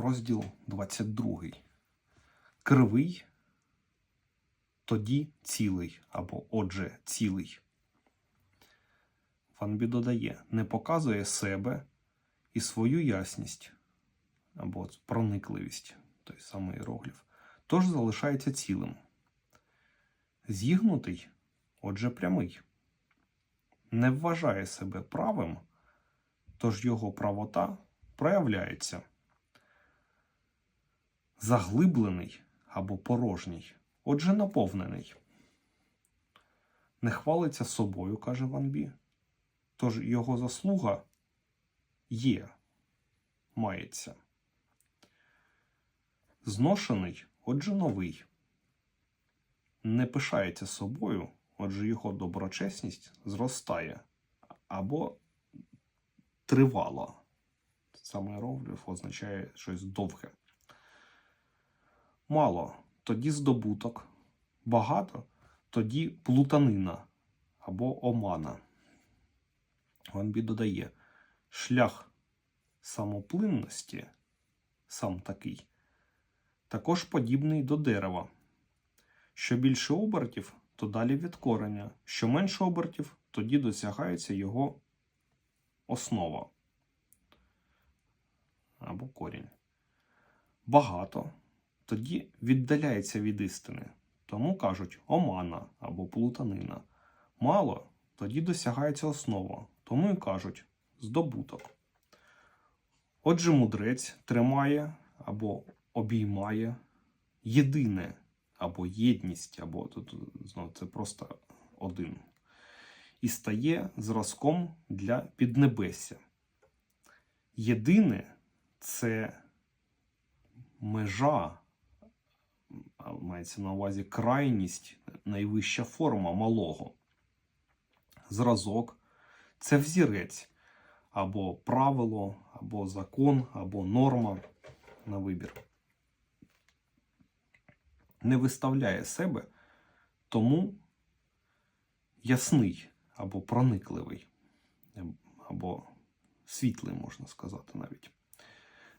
Розділ 22. Кривий, тоді цілий, або отже, цілий. Фанбі додає, не показує себе і свою ясність, або проникливість, той самий іерогліф, тож залишається цілим. Зігнутий, отже, прямий. Не вважає себе правим, тож його правота проявляється заглиблений або порожній, отже, наповнений. Не хвалиться собою, каже Ван Бі, тож його заслуга є, мається. Зношений, отже, новий. Не пишається собою, отже, його доброчесність зростає або тривала. Саме іерогліф означає щось довге. Мало тоді здобуток, багато тоді плутанина або омана. Ванбі додає, шлях самоплинності, сам такий, також подібний до дерева. Що більше обертів, то далі від кореня. Що менше обертів, тоді досягається його основа або корінь. Багато тоді віддаляється від істини. Тому кажуть омана або плутанина. Мало тоді досягається основа, тому і кажуть здобуток. Отже, мудрець тримає або обіймає єдине або єдність, або тут знову це просто один. І стає зразком для піднебесся. Єдине це межа, мається на увазі крайність, найвища форма малого. Зразок це взірець, або правило, або закон, або норма на вибір. Не виставляє себе, тому ясний або проникливий, або світлий, можна сказати навіть.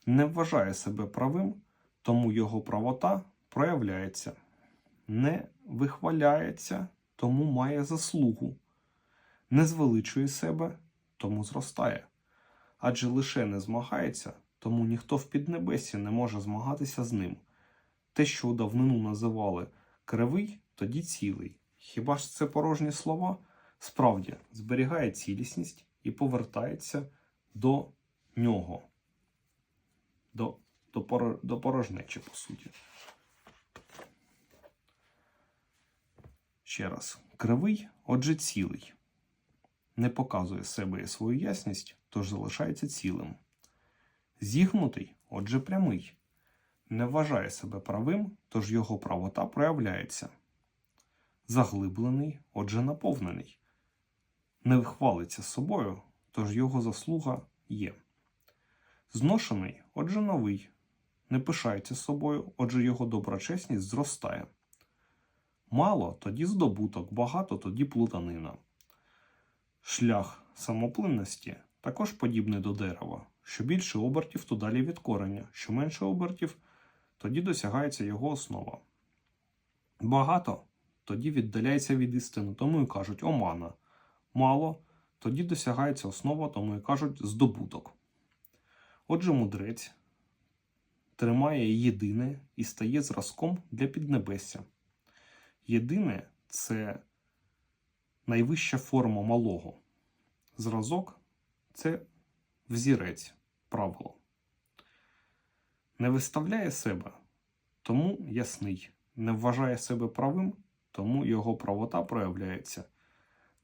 Не вважає себе правим, тому його правота проявляється. Не вихваляється, тому має заслугу. Не звеличує себе, тому зростає. Адже лише не змагається, тому ніхто в піднебесі не може змагатися з ним. Те, що у давнину називали кривий, тоді цілий. Хіба ж це порожні слова? Справді зберігає цілісність і повертається до нього, до, до, до порожнечі, по суті. Ще раз. Кривий, отже, цілий. Не показує себе і свою ясність, тож залишається цілим. Зігнутий, отже, прямий. Не вважає себе правим, тож його правота проявляється. Заглиблений, отже, наповнений. Не хвалиться собою, тож його заслуга є. Зношений, отже, новий. Не пишається собою, отже, його доброчесність зростає. Мало тоді здобуток, багато тоді плутанина. Шлях самоплинності також подібний до дерева. Що більше обертів, то далі від кореня, що менше обертів, тоді досягається його основа. Багато тоді віддаляється від істини, тому і кажуть омана. Мало тоді досягається основа, тому і кажуть здобуток. Отже, мудрець тримає єдине і стає зразком для піднебесся. Єдине це найвища форма малого. Зразок це взірець, правило. Не виставляє себе, тому ясний. Не вважає себе правим, тому його правота проявляється.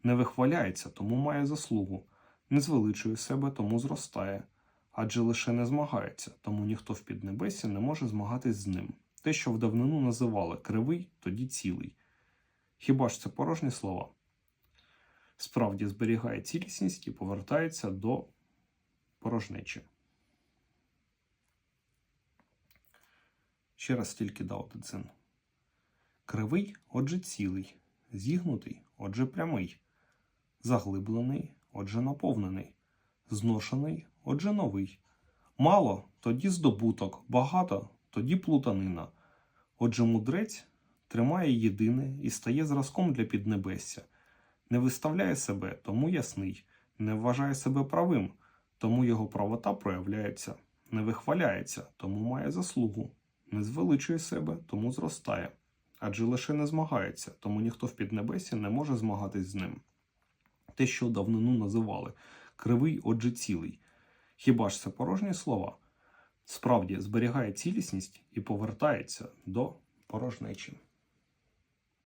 Не вихваляється, тому має заслугу. Не звеличує себе, тому зростає. Адже лише не змагається, тому ніхто в піднебесі не може змагатись з ним. Те, що в давнину називали кривий, тоді цілий. Хіба ж це порожні слова? Справді зберігає цілісність і повертається до порожнечі. Ще раз тільки дав Децин. Кривий, отже, цілий, зігнутий, отже, прямий, заглиблений, отже, наповнений, зношений, отже, новий, Мало тоді здобуток, багато тоді плутанина. Отже, мудрець тримає єдине і стає зразком для піднебесся. Не виставляє себе, тому ясний, не вважає себе правим, тому його правота проявляється, не вихваляється, тому має заслугу, не звеличує себе, тому зростає. Адже лише не змагається, тому ніхто в піднебесі не може змагатись з ним. Те, що давнину називали кривий, отже цілий. Хіба ж це порожні слова? Справді зберігає цілісність і повертається до порожнечі.